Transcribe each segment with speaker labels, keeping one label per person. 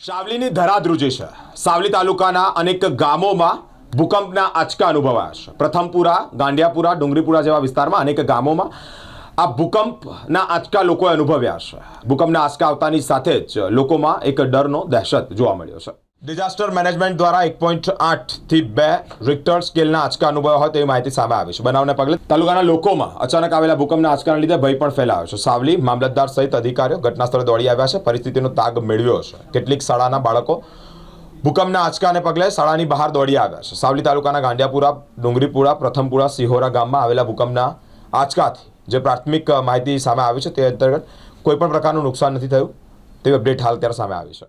Speaker 1: સાવલીની ધરા ધ્રુજી છે, સાવલી તાલુકાના અનેક ગામોમાં ભૂકંપના આંચકા અનુભવાયા છે. પ્રથમપુરા, ગાંડિયાપુરા, ડુંગરીપુરા જેવા વિસ્તારમાં અનેક ગામોમાં આ ભૂકંપના આંચકા લોકોએ અનુભવ્યા છે. ભૂકંપના આંચકા આવતાની સાથે જ લોકોમાં એક ડરનો દહેશત જોવા મળ્યો છે. ડિઝાસ્ટર મેનેજમેન્ટ દ્વારા એક પોઈન્ટ આઠથી બે રિક્ટર સ્કેલના આંચકા અનુભવ હોય તેવી માહિતી સામે આવી છે. બનાવને પગલે તાલુકાના લોકોમાં અચાનક આવેલા ભૂકંપના આંચકાના લીધે ભય પણ ફેલાયો છે. સાવલી મામલતદાર સહિત અધિકારીઓ ઘટના સ્થળે દોડી આવ્યા છે. પરિસ્થિતિનો તાગ મેળવ્યો છે. કેટલીક શાળાના બાળકો ભૂકંપના આંચકાને પગલે શાળાની બહાર દોડી આવ્યા છે. સાવલી તાલુકાના ગાંડિયાપુરા, ડુંગરીપુરા, પ્રથમપુરા, સિહોરા ગામમાં આવેલા ભૂકંપના આંચકાથી જે પ્રાથમિક માહિતી સામે આવી છે તે અંતર્ગત કોઈપણ પ્રકારનું નુકસાન નથી થયું તેવી અપડેટ હાલ ત્યારે સામે આવી છે.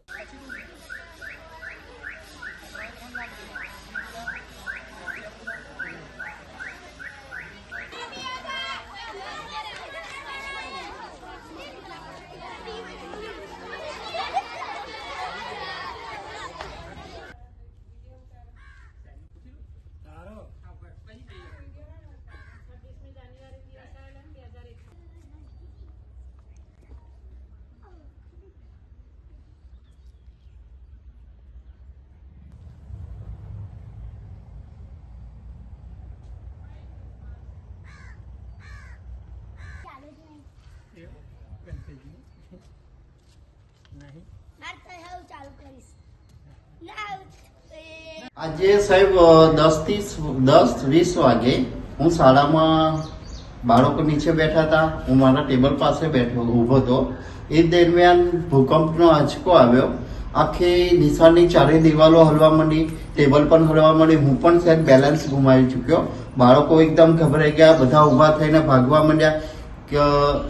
Speaker 2: આજે સાહેબ દસથી દસ વીસ વાગે હું શાળામાં બાળકો નીચે બેઠા હતા. હું મારા ટેબલ પાસે બેઠો, ઊભો હતો. એ દરમિયાન ભૂકંપનો આંચકો આવ્યો. આખી નિશાળની ચારે દિવાલો હલવા માંડી, ટેબલ પણ હલવા માંડી. હું પણ સાહેબ બેલેન્સ ગુમાવી ચૂક્યો. બાળકો એકદમ ગભરાઈ ગયા, બધા ઊભા થઈને ભાગવા માંડ્યા. કે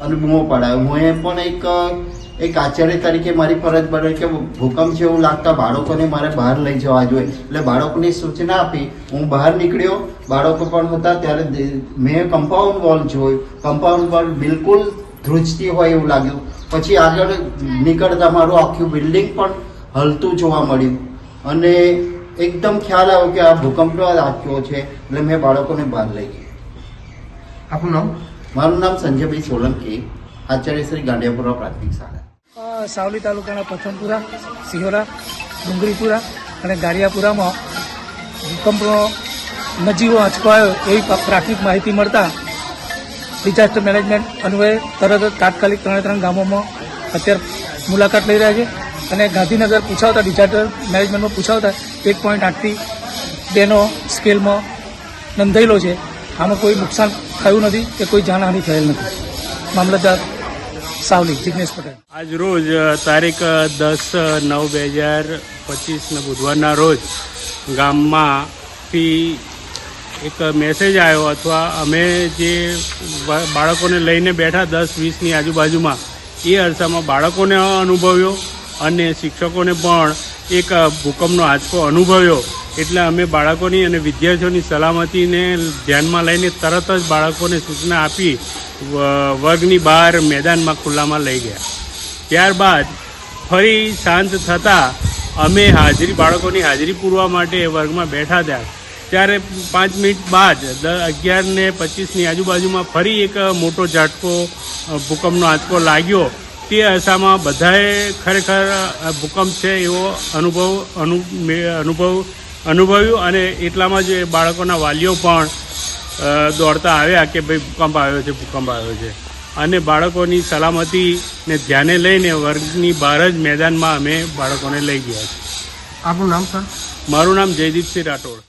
Speaker 2: અને બૂમો પડાયો. હું એ પણ એક એક આચાર્ય તરીકે મારી ફરજ બને કે ભૂકંપ જેવું લાગતા બાળકોને મારે બહાર લઈ જવા જોઈએ. એટલે બાળકોની સૂચના આપી, હું બહાર નીકળ્યો. બાળકો પણ હતા ત્યારે મેં કમ્પાઉન્ડ વોલ જોયું. કમ્પાઉન્ડ વોલ બિલકુલ ધ્રુજતી હોય એવું લાગ્યું. પછી આગળ નીકળતા મારું આખું બિલ્ડિંગ પણ હલતું જોવા મળ્યું. અને એકદમ ખ્યાલ આવ્યો કે આ ભૂકંપનો આખ્યો છે. એટલે મેં બાળકોને બહાર લઈ ગયો.
Speaker 3: આપનું નામ?
Speaker 2: મારું નામ સંજયભાઈ સોલંકી, આચાર્ય શ્રી ગાંડિયાપુરા પ્રાથમિક શાળા.
Speaker 4: સાવલી તાલુકાના પ્રથમપુરા, સિહોરા, ડુંગરીપુરા અને ગારિયાપુરામાં ભૂકંપનો નજીવો આંચકો આવ્યો એવી પ્રાથમિક માહિતી મળતા ડિઝાસ્ટર મેનેજમેન્ટ અન્વયે તરત જ તાત્કાલિક ત્રણે ત્રણ ગામોમાં અત્યારે મુલાકાત લઈ રહ્યા છે અને ગાંધીનગર પૂછાવતા ડિઝાસ્ટર મેનેજમેન્ટમાં પૂછાવતા એક પોઈન્ટ આઠથી બેનો સ્કેલમાં નોંધાયેલો છે. આમાં કોઈ નુકસાન થયું નથી કે કોઈ જાનહાનિ થયેલ નથી. મામલતદાર સાવલી, જિગ્નેશ પટેલ.
Speaker 5: આજ રોજ તારીખ દસ નવ બે હજાર પચીસના બુધવારના રોજ ગામમાંથી એક મેસેજ આવ્યો અથવા અમે જે બાળકોને લઈને બેઠા દસ વીસની આજુબાજુમાં, એ અરસામાં બાળકોને અનુભવ્યો અને શિક્ષકોને પણ એક ભૂકંપનો આંચકો અનુભવ્યો. એટલે અમે બાળકોની અને વિદ્યાર્થીઓની સલામતીને ધ્યાનમાં લઈને તરત જ બાળકોને સૂચના આપી વર્ગની બહાર મેદાનમાં ખુલ્લામાં લઈ ગયા. ત્યારબાદ ફરી શાંત થતાં અમે હાજરી, બાળકોની હાજરી પૂરવા માટે વર્ગમાં બેઠા હતા ત્યારે પાંચ મિનિટ બાદ અગિયાર ને પચીસની આજુબાજુમાં ફરી એક મોટો ઝાટકો ભૂકંપનો આંચકો લાગ્યો. તે અરસામાં બધાએ ખરેખર ભૂકંપ છે એવો અનુભવ, અનુ અનુભવ અનુભવ્યું અને એટલામાં જ એ બાળકોના વાલીઓ પણ દોડતા આવ્યા કે ભાઈ ભૂકંપ આવ્યો છે ભૂકંપ આવ્યો છે. અને બાળકોની સલામતીને ધ્યાને લઈને વર્ગની બહાર જ મેદાનમાં અમે બાળકોને લઈ ગયા છીએ.
Speaker 3: આપનું નામ સર?
Speaker 5: મારું નામ જયદીપસિંહ રાઠોડ.